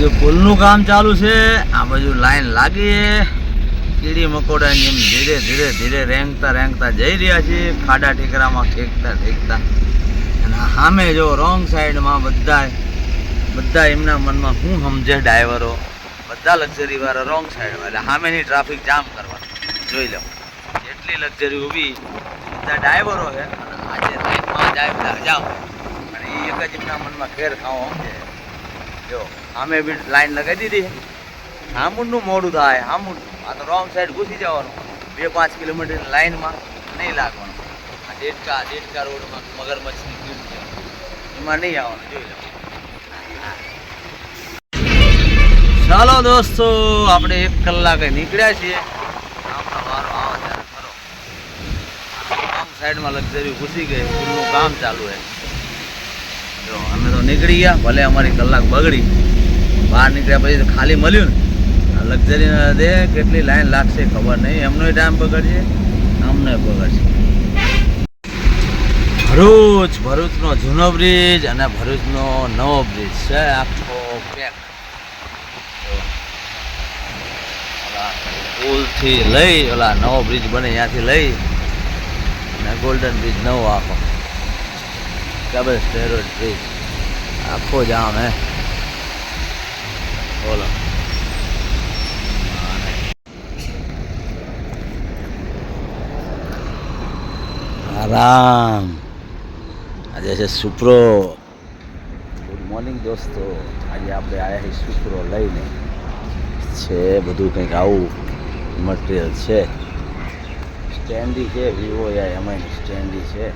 બાજુ પુલનું કામ ચાલુ છે. આ બાજુ લાઈન લાગી કીડી મકોડાની એમ ધીરે ધીરે ધીરે રેંગતા રેંગતા જઈ રહ્યા છીએ ખાડા ઠીકરામાં ઠેકતા ઠેકતા અને સામે જો રોંગ સાઈડમાં બધા બધા એમના મનમાં શું સમજે ડ્રાઈવરો? બધા લક્ઝરી વાળા રોંગ સાઈડમાં. એટલે સામેની ટ્રાફિક જામ કરવા જોઈ લો. જેટલી લક્ઝરી ઊભી, બધા ડ્રાઈવરો છે. અને આજે લાઈનમાં જાય બધા જાઓ. અને એ એક જ એમના મનમાં ફેર ખાવો સમજે. જો, સામે બી લાઈન લગાવી દીધી હામુંડનું મોડું થાય હામુંડ આ તો રોંગ સાઈડ ઘૂસી જવાનું. બે પાંચ કિલોમીટર લાઈનમાં નહીં લાગવાનું. આ દેડકા ડેટકા રોડમાં મગરમચ્છની કીડ એમાં નહીં આવવાનું, જોઈ લો. ચાલો દોસ્તો, આપણે એક કલાકે નીકળ્યા છીએ. આપણો સાઈડમાં લક્ઝરી ઘૂસી ગઈ પુલનું કામ ચાલુ અમે તો નીકળી ગયા, ભલે અમારી કલાક બગડી. બહાર નીકળ્યા પછી ખાલી મળ્યું ને. લક્ઝરી દે, કેટલી લાઈન લાગશે ખબર નહીં. એમનો ટાઈમ બગડશે, અમને બગડશે. ભરૂચ, ભરૂચનો જૂનો બ્રિજ અને ભરૂચનો નવો બ્રિજ છે. આખો પેક પુલથી લઈ, ઓલા નવો બ્રિજ બને ત્યાંથી લઈ અને ગોલ્ડન બ્રિજ નવો આખો. ડબલ સ્ટેરોઇડ બ્રિજ આખો જામ, હે. બોલો. આરામ. આજે છે સુપ્રો ગુડ મોર્નિંગ દોસ્તો. આજે આપણે આવ્યા છીએ સુપ્રો લઈને. છે બધું કંઈક આવું મટીરિયલ છે. સ્ટેન્ડી છે વિવો યા એમાં સ્ટેન્ડી છે.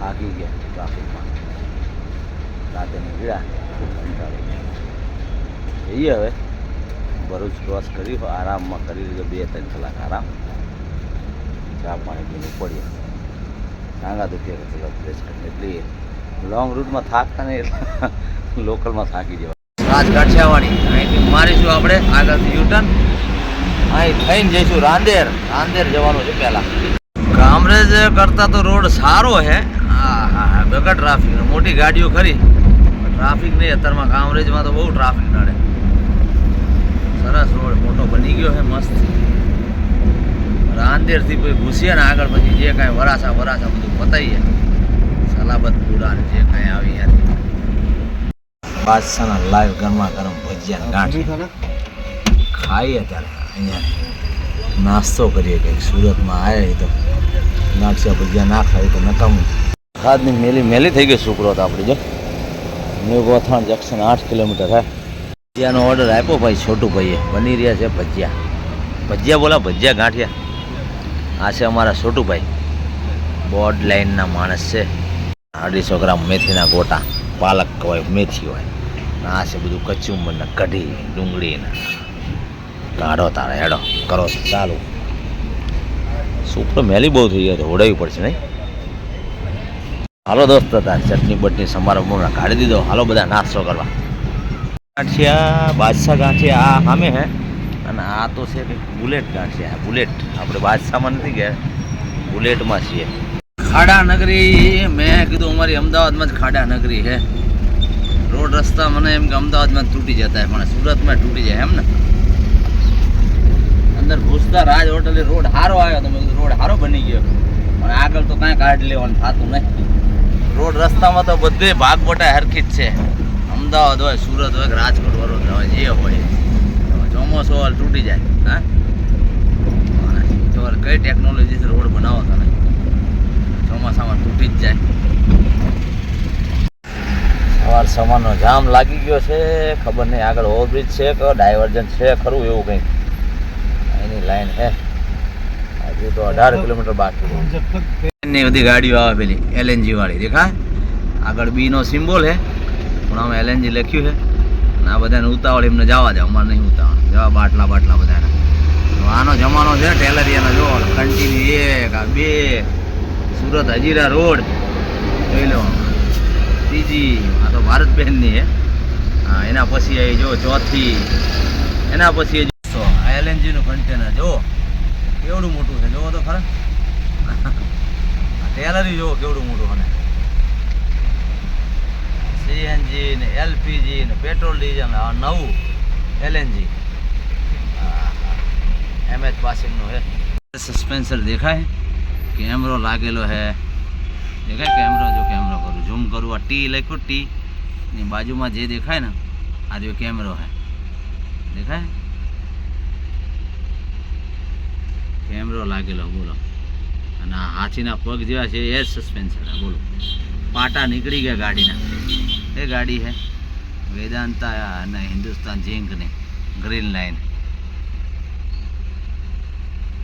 થાકી ગયા ટ્રાફિકમાં જઈએ હવે ભરૂચ ક્રોસ કરી, આરામમાં કરી લીધો, બે ત્રણ કલાક આરામ. ચા પાણી પીને પડીએ ટાંગા દુખીએ કે ફ્રેશ કરીને એટલી લોંગ રૂટમાં થાકતા નહીં, એટલે લોકલમાં થાકી જવા. રાજઘાટ છેવાણી અહીંથી મારીશું આપણે. આગળથી યુટર્ન અહીં થઈને જઈશું રાંદેર. રાંદેર જવાનું છે પહેલાં. કામરેજ કરતાં તો રોડ સારો છે હા હા બગડ ટ્રાફિક મોટી ગાડીઓ ખરી. ટ્રાફિક નહીં, અત્યારમાં કામરેજમાં તો બહુ ટ્રાફિક નડે. સરસ રોડ, મોટો બની ગયો છે મસ્ત. રાંદેરથી પછી ઘૂસીએ ને આગળ પછી જે કાંઈ વરાસા વરાસા બધું પતાઈએ. સલાબત પુરા ને જે કાંઈ આવી ત્યાંથી. બાદશાહના લાઈવ ગરમા ગરમ ભજીયા ગાંઠ. ખાઈએ ત્યારે અહીંયા નાસ્તો કરીએ કંઈક સુરતમાં આવ્યા તો નાક્ષિયા ભજીયા ના ખાય તો નકામું. ખાદની મેલી મેલી થઈ ગઈ સુકરોત આપણી જો. ન્યુ ગોથાણ જંક્શન આઠ કિલોમીટર, હે. ભજીયાનો ઓર્ડર આપ્યો ભાઈ, છોટું ભાઈએ. બની રહ્યા છે ભજીયા. ભજીયા બોલા, ભજીયા ગાંઠિયા. આ છે અમારા છોટુભાઈ બોર્ડ લાઈનના માણસ છે. અઢીસો ગ્રામ મેથીના ગોટા. પાલક હોય, મેથી હોય. આ છે બધું કચુંબરને કઢી, ડુંગળીને. કાઢો તારે, હેડો. કરો, ચાલુ. સૂપ તો મેલી બહુ થઈ ગયો તો ઓડાવી પડશે નહીં? હાલો દોસ્તો તાર ચટણી બટની સમારંભ કાઢી દીધો. હાલો બધા નાસ્તો કરવા. ગાંઠિયા, બાદશાહ ગાંઠિયા, આ સામે હે. અને આ તો છે કે બુલેટ ગાંઠિયા, બુલેટ. આપણે બાદશાહમાં નથી ગયા. બુલેટમાં છીએ. ખાડા નગરી, મેં કીધું અમારી અમદાવાદમાં જ ખાડા નગરી છે રોડ રસ્તા મને એમ કે અમદાવાદમાં તૂટી જતા પણ સુરતમાં તૂટી જાય એમ ને. અંદર ઘૂસતા રાજ હોટલે રોડ સારો આવ્યો, તો રોડ સારો બની ગયો. પણ આગળ તો કાંઈ કાઢ લેવાનું થતું નહીં રોડ રસ્તામાં તો બધે ભાગ મોટા હરખી જ છે. અમદાવાદ હોય, સુરત હોય રાજકોટ, વડોદરા હોય, જે હોય. ચોમાસો હોય, તૂટી જાય. હા? તો કઈ ટેકનોલોજીથી રોડ બનાવો તમે? ચોમાસામાં તૂટી જ જાય. સવાર સવારનો જામ લાગી ગયો છે. ખબર નહીં આગળ ઓવરબ્રિજ છે કે ડાયવર્જન છે? ખરું એવું કંઈક. એની લાઈન હે તો અઢાર કિલોમીટર બાકી ને બધી ગાડીઓ આવે પેલી એલએનજી વાળી, દેખાય? આગળ બી નો સિમ્બોલ હે પણ અમે એલએનજી લખ્યું છે. અને આ બધાને ઉતાવળ, એમને જવા દે, અમારે નહીં ઉતાવળ. જવા બાટલા બાટલા બધાને. આનો જમાનો છે, ટેલરિયાનો જો કન્ટિન્યુ એક, આ બે, સુરત હજીરા રોડ, જોઈ લો. ત્રીજી, આ તો ભારત બહેનની હે હા એના પછી આવી જો ચોથી. એના પછી એલએનજીનું કન્ટેનર જો કેવડું મોટું છે? જોવો તો ખરા. ટેલરી જોવો કેવડું મોટું અને. સીએનજી ને એલપીજી ને પેટ્રોલ ડીઝલ ને નવું એલએનજી. એમએચ પાસિંગનું છે. સસ્પેન્સર દેખાય. કેમેરો લાગેલો છે. દેખાય કેમેરો, જો કેમેરો કરું. ઝૂમ કરું. આ ટી લખ્યું, ટી. ની બાજુમાં જે દેખાય ને, આ જો કેમેરો છે. દેખાય? કેમેરો લાગેલો, બોલો. અને આ હાથીના પગ જેવા છે એ જ સસ્પેન્સર છે બોલો. પાટા નીકળી ગયા ગાડીના. એ ગાડી હે. વેદાંતા અને હિન્દુસ્તાન ઝિંકની ગ્રીન લાઈન.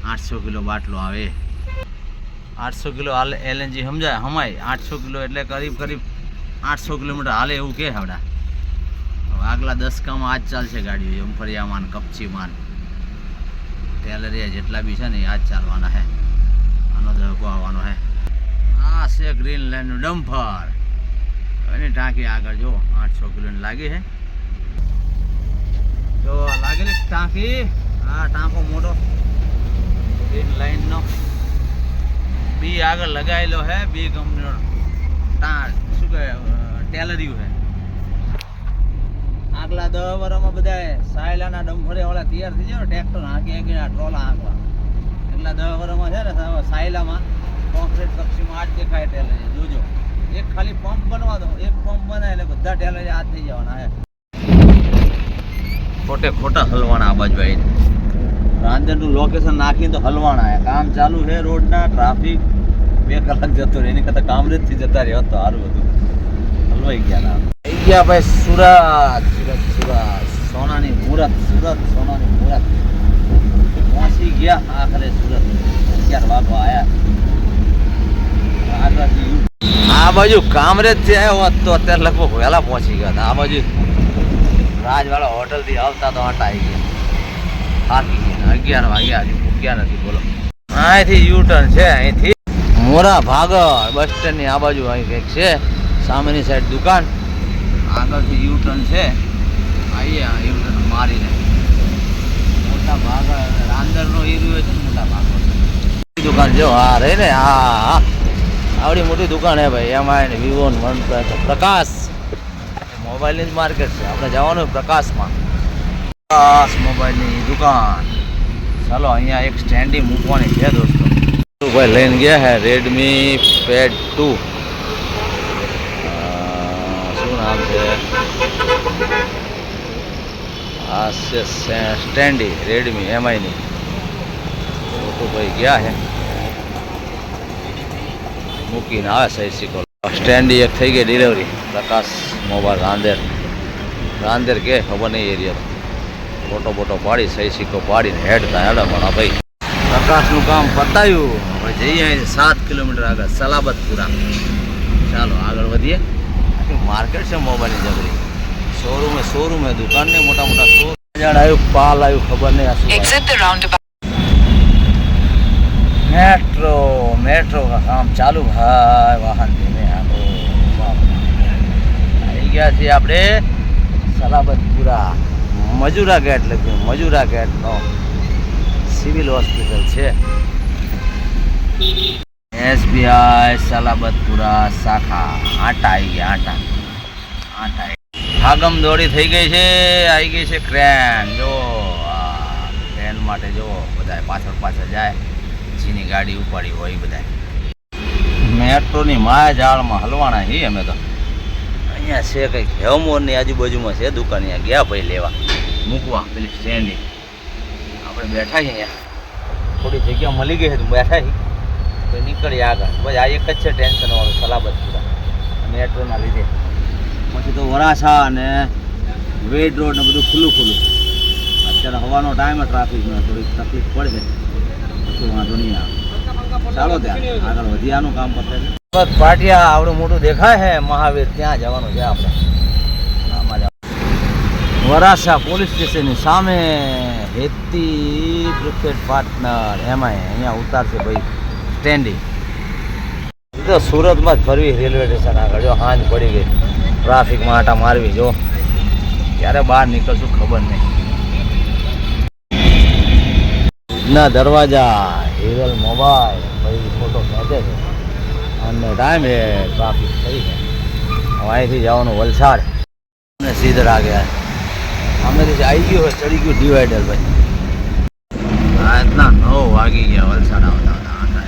આઠસો કિલો બાટલો આવે. આઠસો કિલો હાલ એલએનજી સમજાય? હમાય. આઠસો કિલો એટલે કરીબ કરીબ આઠસો કિલોમીટર હાલે એવું કે હવડા હવે આગલા દસકામાં આ આજ ચાલશે ગાડીઓ. એમ ફરિયામાન કપચીમાન. ને ટેલરિયા જેટલા બી છે ને આ જ ચાલવાના છે આનો ધક્કો આવવાનો છે આ છે ગ્રીન લાઈનનું ડમ્ફર. એની ટાંકી આગળ જો, આઠસો કિલોની લાગી છે તો લાગેલી ટાંકી. આ ટાંકો મોટો. ગ્રીન લાઈનનો બી આગળ લગાવેલો છે બી કંપનીનો ટાંક. શું કહે ટેલરિયું છે આગલા દસ વર્ષમાં બધા સાયલાના ડમફરે વાળા તૈયાર થઈ જાય ટ્રેક્ટર હાંકી હાંકી ટ્રોલા હાંકવા. એટલા દસ વર્ષમાં છે ને સાયલામાં કોન્ક્રીટ કક્ષીમાં આજ દેખાય છે જોજો. એક ખાલી પંપ બનવા દો. એક પંપ બનાવે એટલે બધા ટેલે આ થઈ જવાના હે ખોટે ખોટા હલવાના આબાજભાઈ રાંદેરનું લોકેશન નાખીને તો હલવાના કામ ચાલુ છે રોડના ટ્રાફિક બે કલાક જતો રહે. એની કરતાં કામરેજથી જતા રહ્યો તો સારું હતું. હલવાઈ ગયા ના. ગયા ભાઈ સુરત. મુહૂર્ત સુરત, સોનાની મુરત. પહોંચી ગયા આખરે સુરત. વાગવા આયા. આગળથી આ બાજુ કામરેજથી આવ્યો હોત તો અત્યારે લગભગ વહેલા પહોંચી ગયા હતા. આ બાજુ રાજવાળા હોટલથી આવતા તો આટા આવી ગયા. થાકી ગયા. અગિયાર વાગ્યા હજી. ભૂગ્યા નથી. બોલો. અહીંથી યુ ટર્ન છે. અહીંથી મોરા ભાગળ બસ સ્ટેન્ડની આ બાજુ અહીં કંઈક છે. સામેની સાઈડ દુકાન. આગળથી યુ ટર્ન છે. આવીએ યુ ટર્ન મારીને. મોટા ભાગ રાંદરનો એરિયો છે ને મોટા ભાગળ દુકાન જો, હા, રહી ને, હા આવડી મોટી દુકાન હે ભાઈ, એમાં ને વિવો વન પ્રકાશ. મોબાઈલની જ માર્કેટ છે, આપણે જવાનું પ્રકાશમાં. પ્રકાશ મોબાઈલની દુકાન. ચાલો, અહીંયા એક સ્ટેન્ડિંગ મૂકવાની છે દોસ્તો. ભાઈ લઈને ગયા હે રેડમી પેડ ટુ શું નામ છે? આ સ્ટેન્ડી રેડમી એમઆઈની ભાઈ ગયા છે. મૂકીને આવે સહી શીખો સ્ટેન્ડી એક થઈ ગઈ ડિલિવરી પ્રકાશ મોબાઈલ રાંદેર. રાંદેર કે ખબર નહીં એરિયા ફોટો બોટો પાડી સહી સિક્કો પાડીને હેડ થાય. હેડો પણ ભાઈ પ્રકાશનું કામ પતાયું. હવે જઈએ સાત કિલોમીટર આગળ, સલાબતપુરા. ચાલો, આગળ વધીએ. માર્કેટ છે મોબાઈલની જબરી. શોરૂમ એ શોરૂમ શોરૂમે દુકાન ને મોટા મોટા શોરૂમ આવ્યું પાલ આવ્યું ખબર નહીં આ exit the round metro metro કા કામ ચાલુ? ભાઈ વાહન ધીમે હાલો આવી ગયા છે આપણે સલાબતપુરા મજુરા ગેટ લખ્યું મજુરા ગેટ નો સિવિલ હોસ્પિટલ છે. એસબીઆઈ સલાબતપુરા શાખા આટા આવી ગયા આટા. આટા ભાગમ દોડી થઈ ગઈ છે આવી ગઈ છે ક્રેન. જો ક્રેન માટે જો બધા પાછળ પાછળ જાય, જીની ગાડી ઉપાડી હોય બધા મેટ્રોની માયા જાળમાં હલવાના છીએ અમે તો. અહીંયા છે કંઈક હેવમોરની આજુબાજુમાં છે દુકાન, અહીંયા ગયા ભાઈ લેવા. મૂકવા, પેલી સ્ટેન્ડી આપણે બેઠા છીએ અહીંયા. થોડી જગ્યા મળી ગઈ છે તો બેઠા છીએ. તો નીકળીએ આગળ. બસ આ એક જ છે ટેન્શનવાળું, સલાબત સલાબતપુરા મેટ્રોના લીધે. પછી તો વરાછા અને વેડ રોડ ને બધું ખુલ્લું ખુલ્લું. અત્યારે હવાનો ટાઈમ ટ્રાફિકનો થોડીક તકલીફ પડે પછી વાંધો નહીં આવે. ચાલો ત્યાં, આગળ વધ્યાનું કામ પતે પાટિયા, આવડું મોટું દેખાય છે, મહાવીર, ત્યાં જવાનું છે આપણે. વરાછા પોલીસ સ્ટેશનની સામે હેતી ક્રિકેટ પાર્ટનર. એમાંય અહીંયા ઉતારશે ભાઈ સ્ટેન્ડિંગ તો સુરતમાં જ ફરવી રેલવે સ્ટેશન આગળ. જો હાંજ પડી ગઈ. ટ્રાફિકમાં આટા મારવી, જો. ક્યારે બહાર નીકળશું ખબર નહીં. ના, દરવાજા, હિરલ મોબાઈલ ભાઈ ફોટો ખેંચે છે. અને ટાઈમ એ ટ્રાફિક થઈ છે અહીંથી જવાનું વલસાડ. અને સીધર ગયા. અમેથી આવી ગયું હોય, ચડી ગયું ડિવાઈડર ભાઈ રાતના નવ વાગી ગયા વલસાડ આવતા આવતા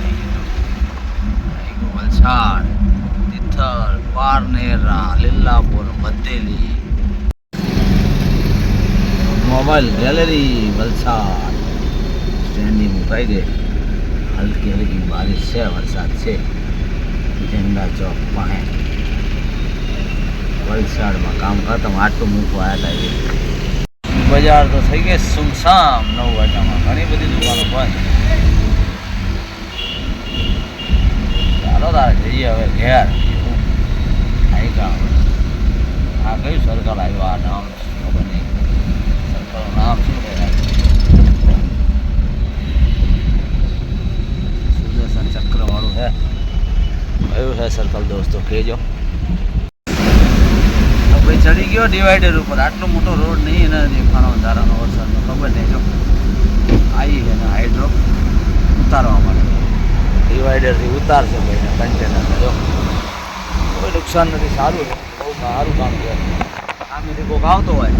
Valsad. Parnera Lilapur Badeli mobile gallery, Valsad. Standing મુકાઈ ગઈ. હલકી હલકી બારિશ છે, વરસાદ છે. ઝંડા ચોક પાસે. વલસાડમાં કામ કરતા આટલું મૂકવા આવ્યા હતા બજાર તો થઈ ગઈ સુમસામ, નવ વાગ્યામાં. ઘણી બધી દુકાનો બંધ. ચાલો તારે જઈએ હવે ઘેર આઈ કામ આ કયું સર્કલ આવ્યું? આ નામ ખબર નહીં નામ શું કહેવાય? સુદર્શન ચક્ર વાળું છે કયું છે સર્કલ દોસ્તો? કહેજો. ભાઈ ચડી ગયો ડિવાઈડર ઉપર. આટલો મોટો રોડ નહીં એના દેખાણો, ધારાનો વરસાદનો. ખબર નહીં, જો. આવી છે ને હાઇડ્રો ઉતારવા માટે. ડિવાઈડરથી ઉતારશે ભાઈ કન્ટેનર જો. કોઈ નુકસાન નથી, સારું બહુ સારું કામ છે. આમેથી કોક આવતો હોય.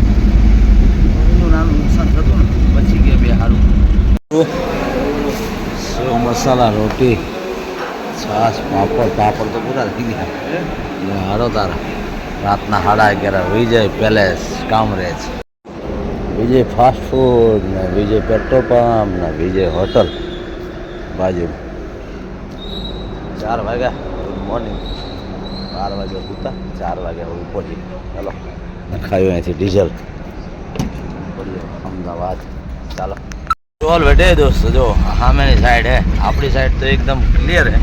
એનું નાનું નુકસાન થતું ને બચી ગયા બે સારું સેવ મસાલા રોટી છાસ પાપડ પાપડ તો પૂરા થઈ ગયા. હારો તારા. રાતના સાડા અગિયાર Vijay palace Kamrej Vijay fast food ને વિજય પેટ્રોલ પંપ ને વિજય હોટલ બાજુ ચાર વાગ્યા. ગુડ મોર્નિંગ બાર વાગ્યા ઉતા ચાર વાગ્યા હવે પહોંચી ચાલો. ખાયું અહીંથી ડીઝલ. અમદાવાદ. ચાલો. ટોલ બેટે દોસ્તો, જો. સામેની સાઈડ હે. આપણી સાઈડ તો એકદમ ક્લિયર હે.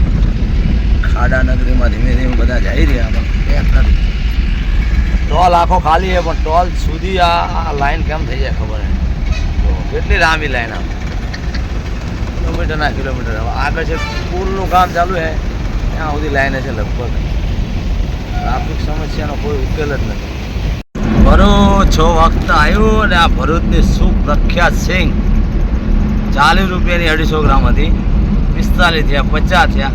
ખાડા નગરીમાં ધીમે ધીમે બધા જઈ રહ્યા પણ ટોલ આખો ખાલી છે પણ ટોલ સુધી આ લાઈન કેમ થઈ જાય ખબર હે? કેટલી લાંબી લાઈન આમ કિલોમીટરના કિલોમીટર. આગળ છે પુલનું કામ ચાલુ છે ત્યાં સુધી લાઈન છે લગભગ. ટ્રાફિક સમસ્યાનો કોઈ ઉકેલ જ નથી. ભરૂચ છ વખત આવ્યું અને આ ભરૂચની સુપ્રખ્યાત સિંગ ચાલીસ રૂપિયાની અઢીસો ગ્રામ હતી, પિસ્તાલીસ થયા, પચાસ થયા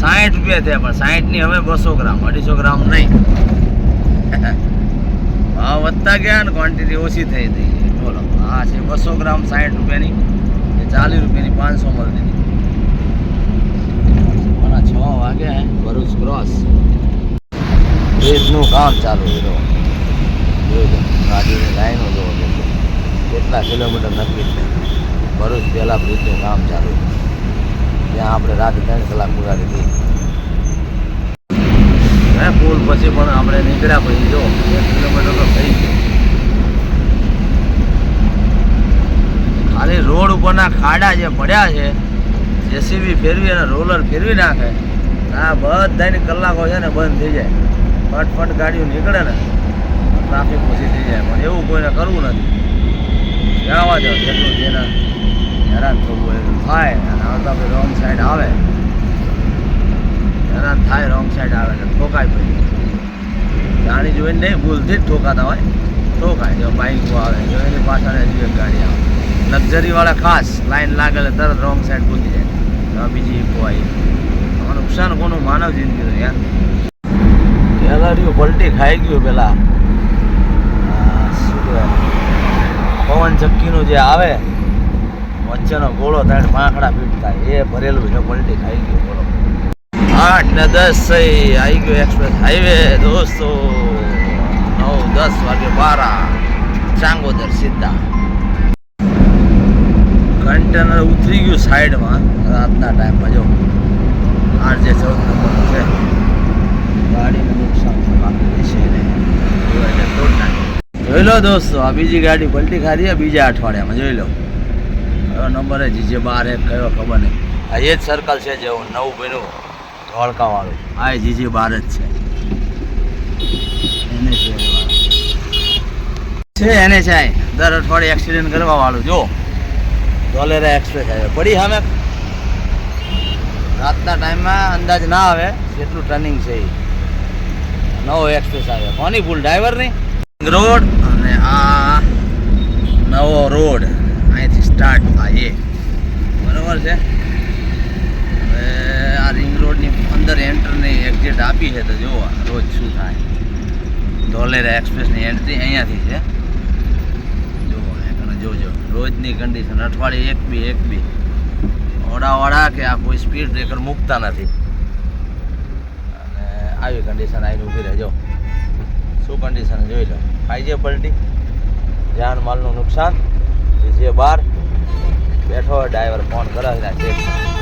સાઠ રૂપિયા થયા, પણ સાઠની હવે બસો ગ્રામ, અઢીસો ગ્રામ નહીં. ભાવ વધતા ગયા ને ક્વોન્ટિટી ઓછી થઈ હતી બોલો હા છે બસો ગ્રામ સાઠ રૂપિયાની એ ચાલીસ રૂપિયાની પાંચસો મળતી. હતી છ વાગે ભરૂચ ક્રોસ બ્રિજનું કામ ચાલુ હતું ગાડીની લાઈનો જોવો કેટલા કિલોમીટર નક્કી છે. ભરૂચ પહેલાં બ્રિજનું કામ ચાલુ ત્યાં આપણે રાત ત્રણ કલાક પુરાડી હતી હે, પુલ પછી પણ આપણે નીકળ્યા પછી જો, એક કિલોમીટર તો થઈ ગયો. ખાલી રોડ ઉપરના ખાડા જે પડ્યા છે, જેસીબી ફેરવી અને રોલર ફેરવી નાખે, આ બધાની કલાકો છે ને બંધ થઈ જાય. ફટફટ ગાડીઓ નીકળે ને ટ્રાફિક ઓછી થઈ જાય. પણ એવું કોઈને કરવું નથી. જવા દો, જેટલું જેને હેરાન થવું હોય થાય. અને આવતા પછી રોંગ સાઈડ આવે. હેરાન થાય રોંગ સાઈડ આવે એટલે ઠોકાય પછી. જાણી જોઈને નહીં, ભૂલથી જ ઠોકાતા હોય. ઠોકાય. જો બાઇકો આવે, જો એની પાછળ હજી એક ગાડી આવે. લક્ઝરીવાળા ખાસ, લાઈન લાગે એટલે તરત રોંગ સાઈડ ભૂલી જાય. બીજી ઇકો આવી. નુકસાન કોનું? માનવ જિંદગી યાર. કેલરીઓ પલટી ખાઈ ગયું પેલા. શું પવન ચક્કીનું જે આવે, વચ્ચેનો ગોળો ત્રણ પાંખડા થાય, એ ભરેલું છે, પલટી ખાઈ ગયું બોલો આઠ ને દસ થઈ આવી ગયો એક્સપ્રેસ હાઈવે દોસ્તો. નવ, દસ વાગે બારા ચાંગોદર સીધા. કન્ટેનર ઉતરી ગયું સાઈડમાં રાતના ટાઈમમાં જો. આરજે ચૌદ નંબરનું છે. ગાડીને નુકસાન છે બાકી દેશે ને જોઈ લો દોસ્તો, આ બીજી ગાડી પલટી ખાધી બીજા અઠવાડિયામાં, જોઈ લો. કયો નંબર છે જીજે બાર એક કયો ખબર નહીં. આ એ જ સર્કલ છે જે નવું બન્યું ધોળકાવાળું. આ જીજે બાર જ છે. એને છે એને છે દર અઠવાડિયે એક્સિડન્ટ કરવા વાળું જો ધોલેરા એક્સપ્રેસ આવે પડી સામે રાતના ટાઈમમાં અંદાજ ના આવે, જેટલું ટર્નિંગ છે એ. નવો એક્સપ્રેસ આવ્યો. કોની ભૂલ ડ્રાઈવરની રોડ અને આ નવો રોડ. અહીંથી સ્ટાર્ટ થાય બરોબર છે? હવે આ રિંગ રોડની અંદર એન્ટરની એક્ઝિટ આપી છે તો જુઓ, રોજ શું થાય. ધોલેરા એક્સપ્રેસની એન્ટ્રી અહીંયાથી છે. જુઓ, અહીંયા જોજો. રોજની કન્ડિશન અઠવાડિયે એક બી એક બી. ઓડાવાળા કે આ કોઈ સ્પીડ બ્રેકર મૂકતા નથી. અને આવી કન્ડિશન આવીને ઊભી રહેજો. શું કન્ડિશન જોઈ લો. ખાઈ છે પલટી, જાન માલનું નુકસાન જે બાર, બેઠો ડ્રાઈવર ફોન કરે છે ચેક